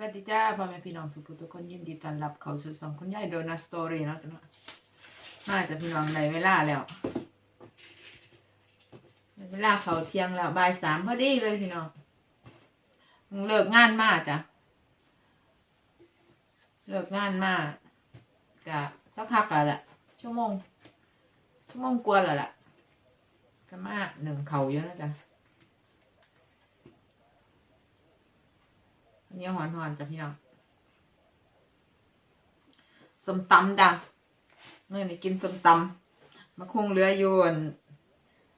สวัสดีจ้าพ่อแม่พี่น้องทุกผู้ทุกคนยินดีต้อนรับเข้าสู่สองคุณยายโดนัสตอรี่เนาะจ้ะนาะมาจากพี่น้องในเวลาแล้วเวลาเขาเที่ยงแล้วบ่ายสามพอดีเลยพี่น้องเลิกงานมาจ้ะเลิกงานมากกะสักพักแล้วแหละชั่วโมงชั่วโมงกว่าแล้วแหละก็มาหนึ่งเขาเยอะนะจ๊ะ อันนี้หอนหอนๆจ้ะพี่น้องส้มตำจ้ะเมื่อนี้กินส้มตำมาคงเหลืออยู่อั่น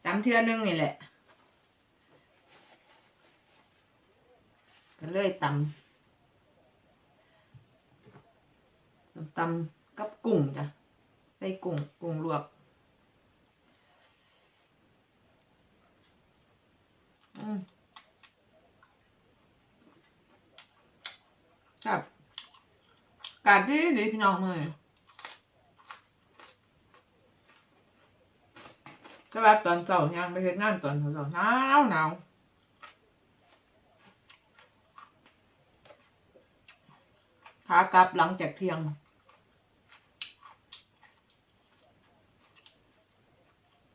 ตำเทือนึงนี่แหละก็เลยตำส้มตำกับกุ้งจ้ะใส่กุ้งกุ้งลวก อืม ครับกาดดีดีพี่น้องเลยก็แบบตอนเช้ายังไปเฮ็ดงานตอนเช้าหนาวหนาวขากลับหลังจากเที่ยง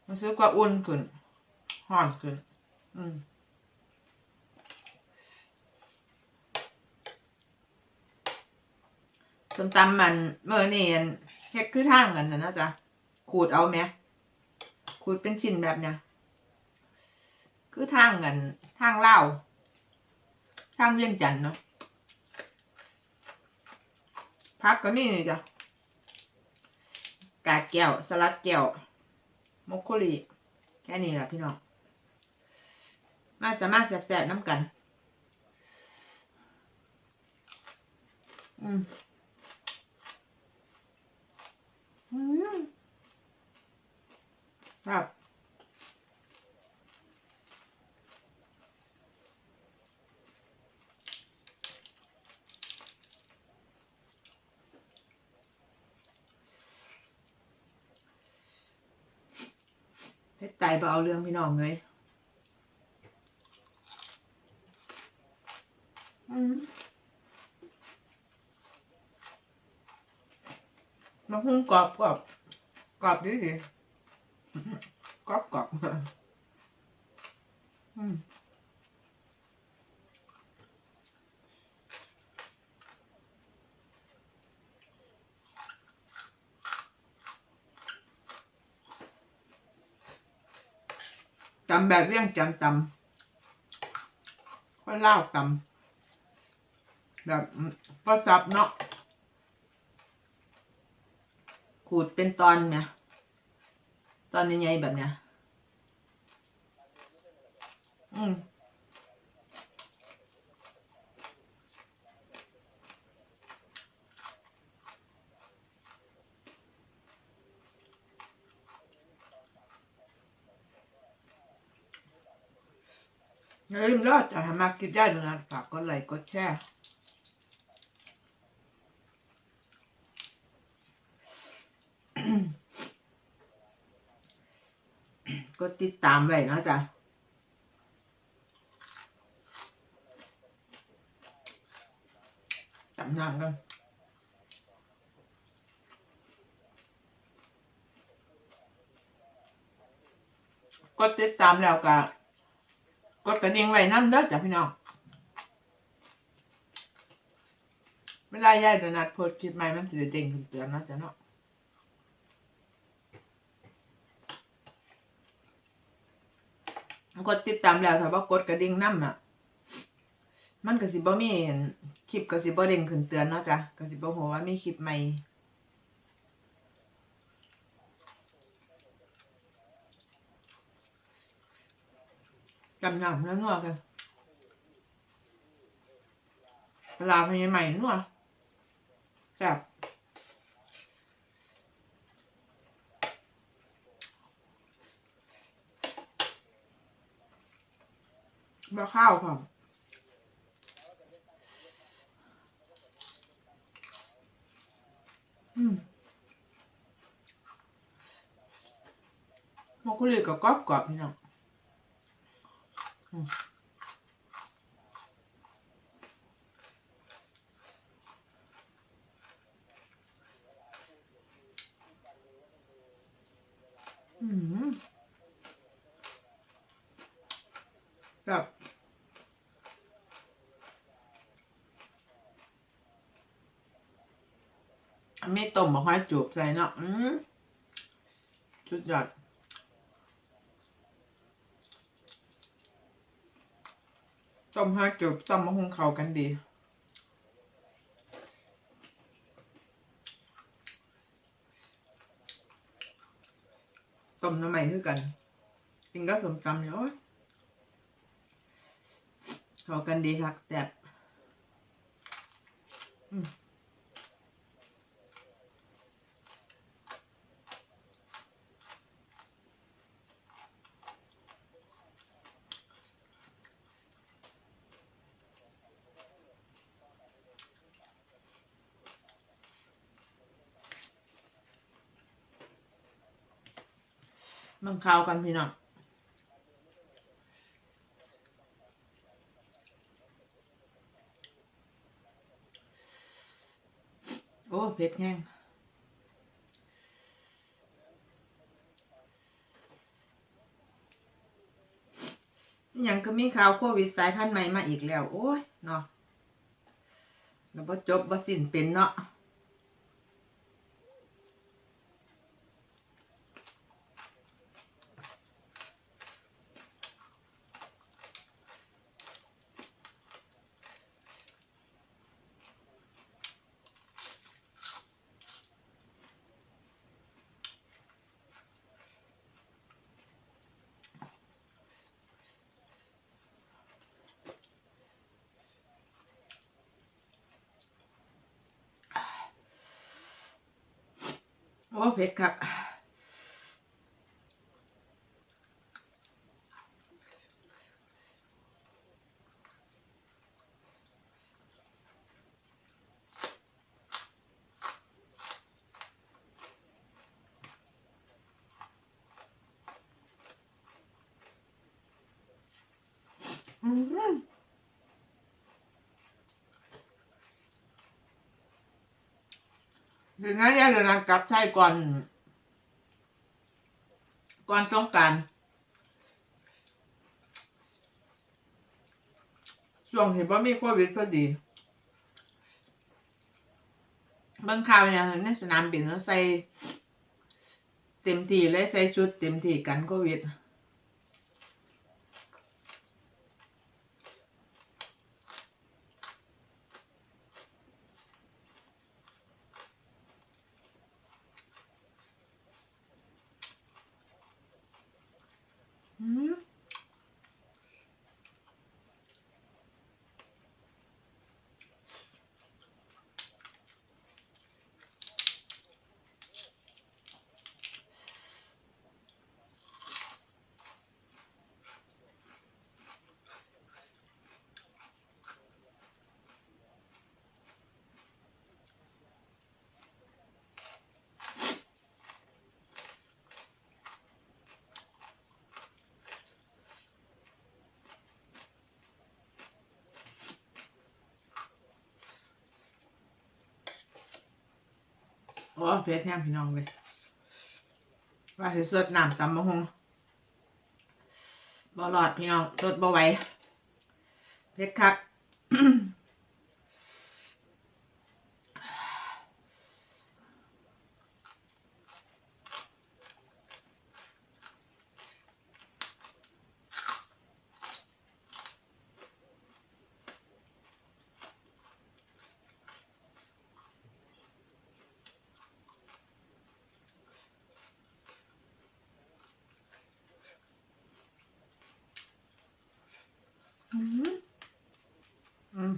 รู้สึกว่าอุ่นขึ้นห่อนขึ้น อืม ส้มตำมันเมื่อนี่อันเฮ็ดคือทางกันนะเนาะจ๊ะขูดเอาไหมขูดเป็นชิ้นแบบเนี้ยคือทางกันทางเล่าวทางเวียงจันทน์เนาะพักก็มีนี่จ้ะกาดแก้วสลัดแก้วมกโคลีแค่นี้แหละพี่น้องมาจะมาแสบๆน้ำกัน อืม อืม ครับเพชรไต่บ่เอาเรื่องพี่น้องเลยอืม มาหุ้งกรอบกรอบกรอบดีดีกรอบกรอบอืมจำแบบเรื่องจำจำก็เล่าจำแบบก็ซับเนาะ ขูดเป็นตอนเนี่ยตอนใหญ่ๆแบบเนี้ย อืมอย่าลืมรอดจะทำมากินได้ดูนะฝากกดไลค์กดแชร์ ดติดตามไว้นะจ๊ะจำนำกันกดติดตามแล้วก็กดกระดิ่งไว้น้ำเด้อจ้ะพี่น้องเวลายายโดนัทโพสต์คลิปใหม่มันจะเด้งขึ้นเตือนนะจ้ะเนาะ กดติดตามแล้วถ้าว่ากดกระดิ่งนำอะ มันก็สิบ่มีคลิปก็สิบ่เด้งขึ้นเตือนเนาะจ้ะก็สิบ่ฮู้ว่ามีคลิปใหม่จำนำแล้วนัวกันเวลาพยใหม่นัวแซ่บ บ่ข้าวค่ะอืมมอกุลีกับกรอบกรอบพี่น้องอืม อืมกับมี ต้มมะพร้จูบใส่เนาะอืมสุดยอดต้มห้าจูบต้มมะฮุงเขากันดีต้มน้ำใหม่คือกันกินก็สมตำเนี่ยโอ้ยเขากันดีครับแซ่บอืม มันเข้ากันพี่น้องโอ้เผ็ดแห้งยังก็มีข่าวโควิดสายพันธุ์ใหม่มาอีกแล้ว โอ้ยเนาะแล้วบ่จบบ่สิ้นเป็นเนาะ โอ้เผ็ดครับอืม ถึงงั้นย่าเดินทางกลับใช่ก่อน ก่อนต้องการช่วงเห็นว่ามีโควิดพอดีบางข่าวอย่างในสนามบินเขาใส่เต็มที่เลยใส่ชุดเต็มที่กันโควิด อื อ้เผ็ดแห้งพี่น้องเลยว่าสิสดน้ำตำมะฮงบอหลอดพี่น้องสดบ่ไหวเผ็ดคัก อืมอืม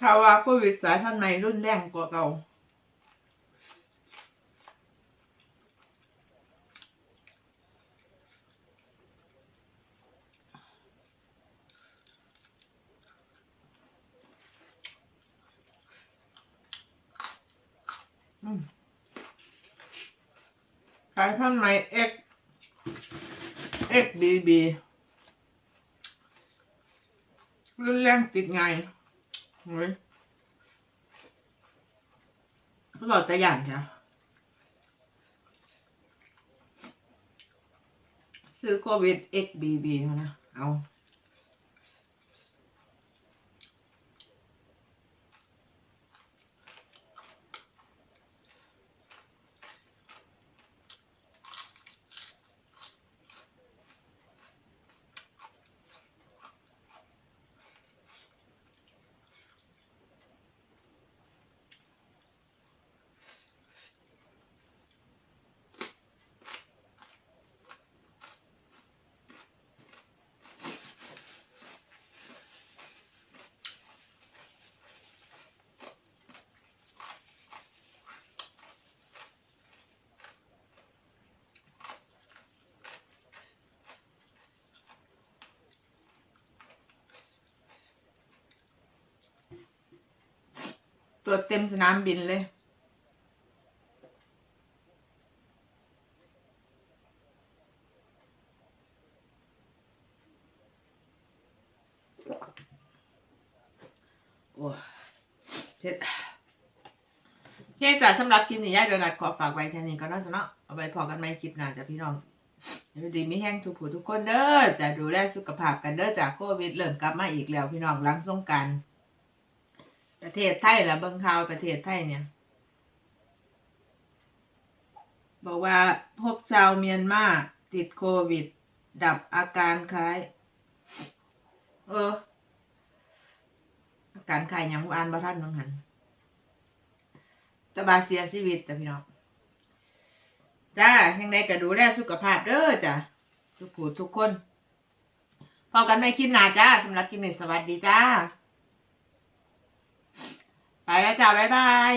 ข่าวว่าโควิดสายพันธุ์ใหม่รุนแรงกว่าเก่า อืม สายพันธุ์ใหม่ X XBB รุนแรงติดไงเฮ้ยเขาบอกแต่อย่างจ้ะซื้อโควิด XBB มานะ เอา ตัวจเต็มสนามบินเลยโอ้เผ็ดเคจ้ะสำหรับคลิปนี้ยายโดนัทขอฝากไว้แค่นี้ก็น่าจะเนาะเอาไว้พอกันใหมคลิปหน้าจ้ะพี่น้องดีมีแห้งทุกผู้ทุกคนเด้อจะดูแลสุขภาพกันเด้อจากโควิดเริ่มกลับมาอีกแล้วพี่น้องหลังสงกราร ประเทศไทยละเบิ่งข่าวประเทศไทยเนี่ย บอกว่าพบชาวเมียนมาติดโควิด ดับอาการคล้าย เออ อาการคล้ายยังอ่านบ่ทันน้องหันตะบาเสียชีวิตจ้ะพี่น้องจ้ายังไงก็ดูแลสุขภาพเด้อจ้ะทุกผู้ทุกคนพอกันในคลิปหน้าจ้าสำหรับคลิปนี้สวัสดีจ้า ไปแล้วจ้าบ๊ายบาย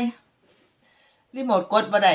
รีโมทกดบ่ได้